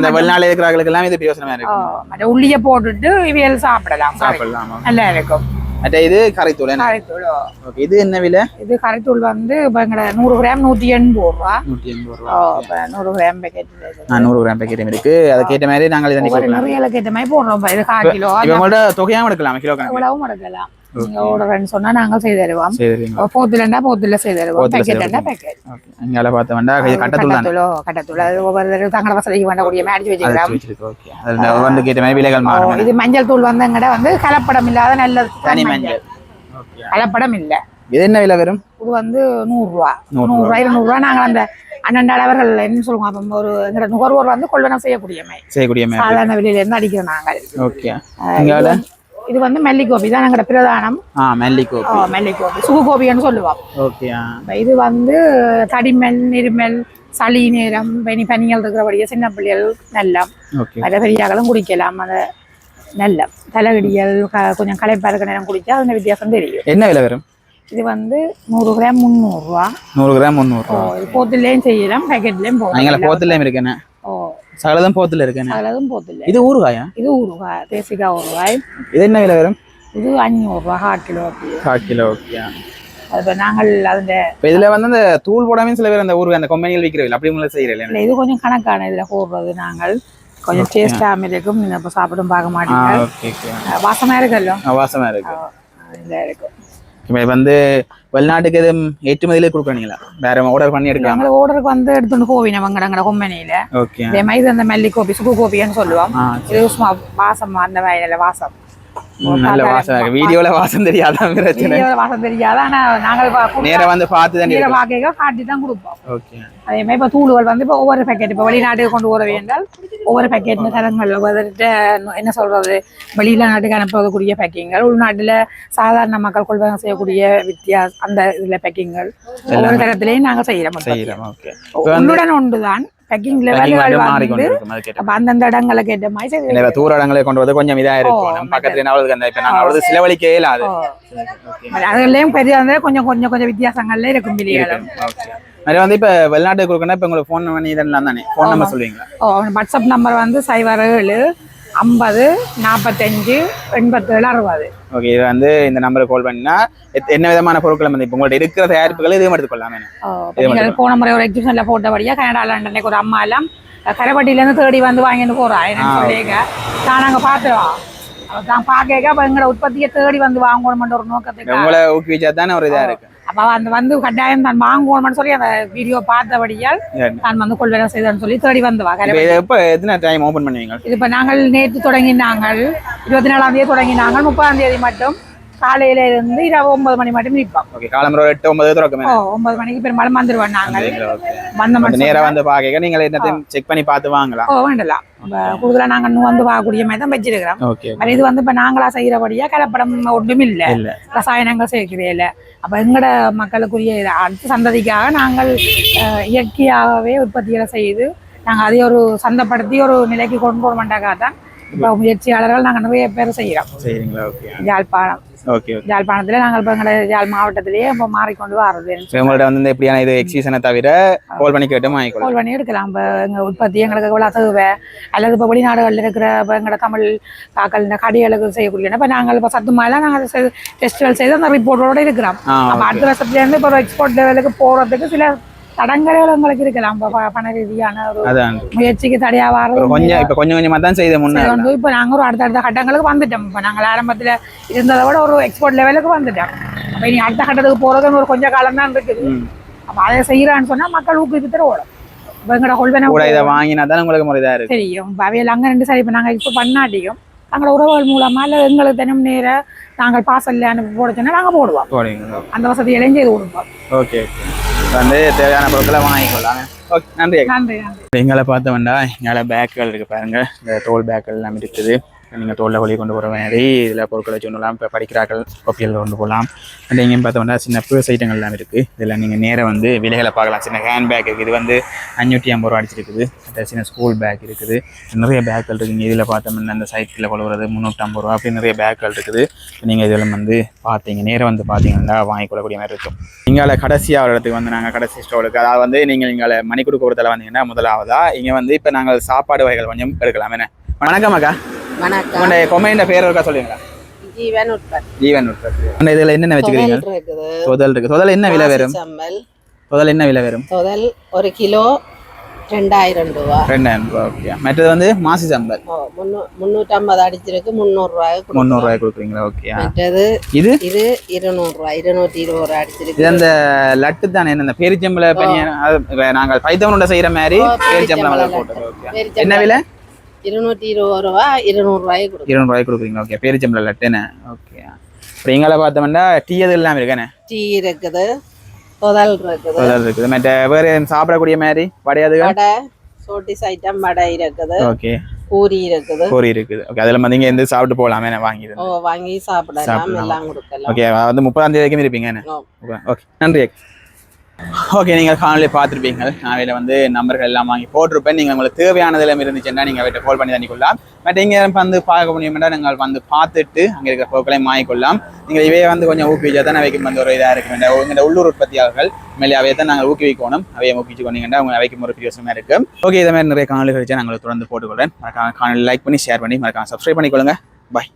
அந்த எல்லாம் இது பிரயோசனமா ஓ, இருக்கு மற்ற உள்ளிய போட்டுட்டு இவையல் சாப்பிடலாம். சாப்பிடலாம் நல்லா இருக்கும் மற்ற இது கரைத்தூள் கரைத்தூள். ஓகே இது என்ன விலை இது கரைத்தூள் வந்து எங்கட நூறு கிராம் நூற்றி எண்பது ரூபா நூற்றி எண்பது ஓ ரூபா நூறு கிராம் பேக்கெட் நூறு கிராம் பேக்கெட் இருக்கு அதுக்கேற்ற மாதிரி நாங்கள் இதை நிறைய ஏற்ற மாதிரி போடுறோம் இது கால் கிலோ தொகையாகவும் எடுக்கலாம் கிலோ கணக்கு எவ்வளவும் எடுக்கலாம் நீங்க சொன்னா நாங்கள் செய்து தருவோம். போத்துல செய்து தருவோம். போத்துல செய்து பேக்கெட். பேக்கெட் பார்த்த அது ஒவ்வொரு தங்கட வசதிக்கு மேடிச்சு மாதிரி விலைகள் ஓ, மாறும். இது மஞ்சள் தூள் வந்து எங்கட வந்து கலப்படம் இல்லாத நல்லது. தனி மஞ்சள். கலப்படம் இல்ல. இது என்ன விலை வரும்? இது வந்து நூறுரூவா. நூறு ரூபா. நூறுரூவா இருநூறுவா நாங்கள் அந்த அண்ணன் அளவர்கள் என்ன சொல்லுவோம் அப்போ ஒரு நுகர்வோர் வந்து கொள்வனம் செய்யக்கூடியமை செய்யக்கூடிய மாதிரி. சாதாரண விலையில இருந்து அடிக்கிறோம் நாங்கள் ஓகே. இது வந்து- மெல்லிக்கோபி தான் எங்கட பிரதானம். ஓ, மெல்லிக்கோபி சுகுகோபின்னு சொல்லுவோம் ஓகே இது வந்து தடிமல் இருமல் சளி நேரம் பனி பனிகள் இருக்கிறபடியே சின்ன பிள்ளைகள் நல்லம். மற்ற பெரியாக்களும் குடிக்கலாம். அது நல்லம். தலைகடியல் க- கொஞ்சம் களைப்பா இருக்க நேரம் குடிச்சா அந்த வித்தியாசம் தெரியும். என்ன விலை வரும்? இது வந்து நூறு கிராம் முந்நூறுரூவா நூறு கிராம் முந்நூறுரூவா போத்துலேயும் செய்யலாம் பேக்கெட்லேயும் நீங்கள போடலாம் போத்துலேயும் இருக்கேனே ஓ. சகலதும் போத்துல இருக்கேனே. அதில் போத்துல இது ஊறுகாயா? இது ஊறுகாய் தேசிக்காய் ஊறுகாய். இது என்ன விலை வரும்? இது அஞ்சூறுரூவா ஹாட் கிலோ அப்படி. கால் கிலோ ஓகே அது இப்ப நாங்கள் இப்போ இதுல வந்து அந்த தூள் போடாமல் சில பேர் அந்த ஊறுகாய் அந்த கொம்பனிகள் விற்கிறவில்லை அப்படி உங்களை செய்யறீங்க இல்லை இது கொஞ்சம் கணக்கான இதில் போடுறது நாங்கள். கொஞ்சம் டேஸ்டாக இருக்கும் நீங்கள் இப்போ சாப்பிடும் பார்க்க மாட்டீங்க. வாசமாக இருக்குல்ல? வாசமா இருக்கு. இதில் இருக்கும் இப்போ வந்து வெளிநாட்டுக்கு எதுவும் ஏற்றுமதியிலே கொடுக்குறீங்களா? வேற ஆர்டர் பண்ணி எடுக்கலாம் நாங்கள் ஓர்டருக்கு வந்து எடுத்துட்டு போவினோம் எங்கட எங்கட கொம்பனியில் ஓகே இதே மாதிரி அந்த மல்லி கோபி சுக்கு கோபின்னு சொல்லுவோம் இது அந்த மாதிரி வாசம் நல்ல வாசம் இருக்கு. வீடியோல வாசம் தெரியாதான் பிரச்சனை? வாசம் தெரியாது? ஆனால் நாங்கள் நேரா வந்து பார்த்து தான் நீரை வாக்கையாக காட்டி தான் கொடுப்போம். ஓகே. அதே மாதிரி இப்போ தூளுகள் வந்து இப்போ ஒவ்வொரு பேக்கெட் இப்போ வெளிநாட்டுக்கு கொண்டு வர வேண்டால் ஒவ்வொரு பேக்கெட் தரங்கள் என்ன சொல்றது? வெளியில நாட்டுக்கு அனுப்பக்கூடிய பேக்கிங்கள் உள்நாட்டில் சாதாரண மக்கள் கொள்வனம் செய்யக்கூடிய வித்தியாச அந்த இதுல பேக்கிங்கள் ஒவ்வொரு தரத்திலையும் நாங்கள் செய்யறோம். செய்யறோம் ஓகே ஒன்றுடன் ஒன்றுதான். பேக்கிங் பேக்கிங் லெவல்கள் மட்டும் வந்து மாறிக்கொண்டிருக்கும் அதுக்கேற்ற அப்ப அந்தந்த இடங்களுக்கு ஏற்ற மாதிரி தூர இடங்களை கொண்டு வந்து கொஞ்சம் இதா இருக்கும் பக்கத்துல நாவலுக்கு அந்த இப்போ நான் அவ்வளவு செலவழிக்கவே இல்லாது அதுலயும் பெரிய வந்து கொஞ்சம் கொஞ்சம் கொஞ்சம் வித்தியாசங்கள்ல இருக்கும் விலைகளும் மாதிரி வந்து இப்போ வெளிநாட்டுக்கு கொடுக்கணும் இப்போ உங்களுக்கு ஃபோன் பண்ணி இதெல்லாம் தானே ஃபோன் நம்பர் சொல்லுவீங்களா ஓ வாட்ஸ்அப் நம்பர் வந்து சைபர் ஏழு ஐம்பது நாற்பத்தஞ்சு எண்பத்தேழு அறுபது. ஓகே இது வந்து இந்த நம்பருக்கு கால் பண்ணினா என்ன விதமான பொருட்களை வந்து இப்போ உங்கள்ட்ட இருக்கிற தயாரிப்புகளை இதுவும் எடுத்துக்கொள்ளாமே நீங்கள் போன முறை ஒரு எக்ஸிபிஷன்ல போட்டபடியா கனடா லண்டனுக்கு ஒரு அம்மா எல்லாம் கரைப்பட்டியில இருந்து தேடி வந்து வாங்கிட்டு போறா என்னன்னு சொல்லிங்க நான் அங்க பாத்துருவோம் தான் அப்ப எங்களோட உற்பத்தியை தேடி வந்து வாங்கணும்ன்ற ஒரு நோக்கத்துக்கு உங்களை ஊக்குவிச்சா தானே ஒரு இதா இருக்கு. அப்ப அந்த வந்து கட்டாயம் தான் வாங்கணும்னு சொல்லி அந்த வீடியோ பார்த்தபடியால். நான் வந்து கொள்வனம் செய்தேன்னு சொல்லி தேடி வந்து வா. இப்போ எத்தனை டைம் ஓப்பன் பண்ணுவீங்க? இது இப்ப நாங்கள் நேற்று தொடங்கினாங்கள் இருபத்தி நாலாம் தேதி தொடங்கினாங்கள் முப்பதாம் தேதி மட்டும். காலையில இருந்து இரவு ஒன்பது மணி மட்டும் நிற்போம் ஓகே காலம்பரம் எட்டு ஒன்பது திறக்குமே. ஓ ஒன்பது மணிக்கு பெரும்பாலும் வந்துருவோம் நாங்கள் வந்த மட்டும் நேரா வந்து பாக்க நீங்கள் என்னத்தையும் செக் பண்ணி பார்த்து வாங்கலாம். ஓ வேண்டலாம். கூடுதலாக நாங்கள் இன்னும் வந்து வாங்கக்கூடிய மாதிரி தான் வச்சிருக்கிறோம். அது இது வந்து இப்போ நாங்களா செய்கிறபடியா கலப்படம் ஒன்றும் இல்லை. ரசாயனங்கள் சேர்க்கிறே இல்லை அப்போ எங்களோட மக்களுக்குரிய அடுத்த சந்ததிக்காக நாங்கள் இயற்கையாகவே உற்பத்திகளை செய்து நாங்கள் அதை ஒரு சந்தைப்படுத்தி ஒரு நிலைக்கு கொண்டு வரமாட்டாக்காக தான் இப்போ முயற்சியாளர்கள் நாங்கள் நிறைய பேர் செய்கிறோம் சரிங்களா ஓகே யாழ்ப்பாணம். யாழ்ப்பாணத்தில் நாங்கள் இப்போ எங்களை யாழ் மாவட்டத்திலேயே இப்போ மாறிக்கொண்டு வர்றது உங்கள்ட்ட வந்து இந்த எப்படியான இது எக்ஸிபிஷனை தவிர கால் பண்ணி கேட்டு வாங்கிக்கலாம் கோல் பண்ணி எடுக்கலாம். இப்போ எங்கள் உற்பத்தி எங்களுக்கு எவ்வளோ தேவை. அல்லது இப்போ வெளிநாடுகளில் இருக்கிற இப்போ எங்களோட தமிழ் காக்கள் இந்த கடைகளுக்கு செய்யக்கூடிய இப்போ நாங்கள் இப்போ சத்து மாதிரிலாம் நாங்கள் ஃபெஸ்டிவல் செய்து அந்த ரிப்போர்ட்டோட இருக்கிறோம் அப்போ அடுத்த வருஷத்துலேருந்து இப்போ எக்ஸ்போர்ட் லெவலுக்கு போகிறதுக்கு சில தடங்கல்கள் எங்களுக்கு இருக்கலாம். பண ரீதியான ஒரு முயற்சிக்கு தடையாக ஒரு வர்றது கொஞ்சம் இப்போ கொஞ்சம் கொஞ்சமா தான் செய்த முன்னே இப்போ நாங்கள் ஒரு அடுத்தடுத்த கட்டங்களுக்கு வந்துட்டோம். இப்போ நாங்கள் ஆரம்பத்தில் இருந்ததை விட ஒரு எக்ஸ்போர்ட் லெவலுக்கு வந்துட்டோம். அப்போ இனி அடுத்த கட்டத்துக்கு போகிறது ஒரு கொஞ்சம் காலம் தான் இருக்குது. அப்போ அதை செய்கிறான்னு சொன்னால் மக்கள் ஊக்குவித்து இப்போ எங்களோட கொள்வனை கூட இதை வாங்கினா தான் உங்களுக்கு முறைதா இருக்கு. தெரியும். அவையில் அங்கே ரெண்டு சரி இப்போ நாங்கள் இப்போ பண்ணாட்டியும் எங்களோட உறவுகள் மூலமாக இல்லை எங்களுக்கு தினம் நேர நாங்கள் பாசல்ல அனுப்பி போட சொன்னால் நாங்கள் போடுவோம். அந்த வசதிகளையும் செய்து கொடுப்போம். Okay okay. வந்து தேவையான பொருட்களை வாங்கிக்கொள்ளலாம் ஓகே நன்றி. நன்றி எங்களை பார்த்தோம்னா எங்களை பேக்குகள் இருக்குது பாருங்க. இந்த தோல் பேக்குகள் எல்லாம் இருக்குது. நீங்கள் தோலில் வெளியே கொண்டு போகிற மாதிரி இதில் பொருட்களை சொன்னலாம் இப்போ படிக்கிறார்கள் கொப்பியில் கொண்டு போகலாம் அண்ட் எங்கேயும் பார்த்தோம்னா சின்ன பர்ஸ் ஐட்டங்கள் எல்லாம் இருக்குது இதில் நீங்கள் நேராக வந்து விலைகளை பார்க்கலாம். சின்ன ஹேண்ட் பேக் இருக்குது இது வந்து அஞ்சூற்றி ஐம்பது ரூபா அடிச்சிருக்குது. அந்த சின்ன ஸ்கூல் பேக் இருக்குது. நிறைய பேக்கள் இருக்குங்க இதில் பார்த்தோம்னா அந்த சைக்கிளில் கொள்வது முந்நூற்றம்பது ரூபா அப்படி நிறைய பேக்கள் இருக்குது. நீங்கள் இதெல்லாம் வந்து பார்த்தீங்க நேராக வந்து பார்த்தீங்கன்னா வாங்கிக்கொள்ளக்கூடிய மாதிரி இருக்கும். இங்கால கடைசியாக ஒரு இடத்துக்கு வந்து நாங்கள் கடைசி ஸ்டோருக்கு அதாவது வந்து நீங்கள் இங்கால மணிக்கூடு கோபுரத்தில் வந்தீங்கன்னா முதலாவதா இங்கே வந்து இப்போ நாங்கள் சாப்பாடு வகைகள் கொஞ்சம் எடுக்கலாம். என்ன? வணக்கம் அக்கா. வணக்கம். உங்களுடைய கொமைண்ட பேர் இருக்கா சொல்லுங்களா ஜீவன் உட்பட். ஜீவன் அந்த இதில் என்னென்ன வச்சுக்கிறீங்க? இருக்குது. தொதல் இருக்கு. தொதல் என்ன விலை வரும்? சம்பல் தொதல் என்ன விலை வரும்? முதல் ஒரு கிலோ ரெண்டாயிரம் ரூபா. ரெண்டாயிரம் ரூபா ஓகே மற்றது வந்து மாசி சம்பல். முன்னூற்றம்பது அடிச்சிருக்கு முந்நூறுரூவாய்க்கு முந்நூறுரூவாய் கொடுக்குறீங்களா? ஓகே மற்றது இது? இது இருநூறுவா இருநூற்றி இருபது ரூபா அடிச்சிருக்கு. இது அந்த லட்டு தானே? என்ன இந்த பேரிச்சம்பளை பனியன் நாங்கள் பைத்தவனுண்ட செய்கிற மாதிரி பேரிச்சம்பளை போட்டது ஓகே. என்ன விலை? இருநூற்றி இருபது ரூபா இருநூறுவாய்க்கு கொடுக்கும். இருநூறு ரூபாய்க்கு கொடுக்குறீங்களா ஓகே பேரிச்சம்பளை லட்டுன்னு ஓகே அப்புறம் எங்களை பார்த்தோம்னா டீ அது எல்லாம் இருக்கானே டீ இருக்குது புதல் இருக்குது. தொதல் இருக்குது. மற்ற வேறு சாப்பிடக்கூடிய மாதிரி? வடையாதுகள் வடை சோட்டிஸ் ஐட்டம் வடை இருக்குது. ஓகே பூரி இருக்குது. பொரி இருக்குது. ஓகே அதில் வந்து இங்கே இருந்து சாப்பிட்டு போகலாமே வாங்கிடுது ஓ வாங்கி சாப்பிடலாம். எல்லாம் கொடுக்கலாம். ஓகே வந்து முப்பதாம் தேதி வரைக்கும் இருப்பீங்க ஓகே நன்றி ஓகே நீங்கள் காணொலி பார்த்துருப்பீங்க. நான் இதில் வந்து நம்பர்கள் எல்லாம் வாங்கி போட்டிருப்பேன். நீங்கள் உங்களுக்கு தேவையானதில் இருந்துச்சுன்னா நீங்கள் அவர்கிட்ட கால் பண்ணி தண்ணிக்கொள்ளலாம் பட் இங்கே வந்து பார்க்க முடியுமெண்டா நீங்கள் வந்து பார்த்துட்டு அங்கே இருக்கிற பொருட்களையும் வாங்கிக்கொள்ளலாம். நீங்கள் இவையே வந்து கொஞ்சம் ஊக்குவிச்சா தான் அவைக்கும் வந்து ஒரு இதாக இருக்கும். வேண்டாம் உங்களோட உள்ளூர் உற்பத்தியாளர்கள் மேலே அவையை தான் நாங்கள் ஊக்குவிக்கணும். அவையை ஊக்குவிச்சு கொண்டீங்கன்னா அவங்க அவைக்கும் ஒரு பிரியோசமாக இருக்கும் ஓகே இதே மாதிரி நிறைய காணொலிகள் வச்சு நாங்கள் தொடர்ந்து போட்டுக்கொள்கிறேன் மறக்காம காணொலி லைக் பண்ணி ஷேர் பண்ணி மறக்காம சப்ஸ்கிரைப் பண்ணிக்கொள்ளுங்க. பாய்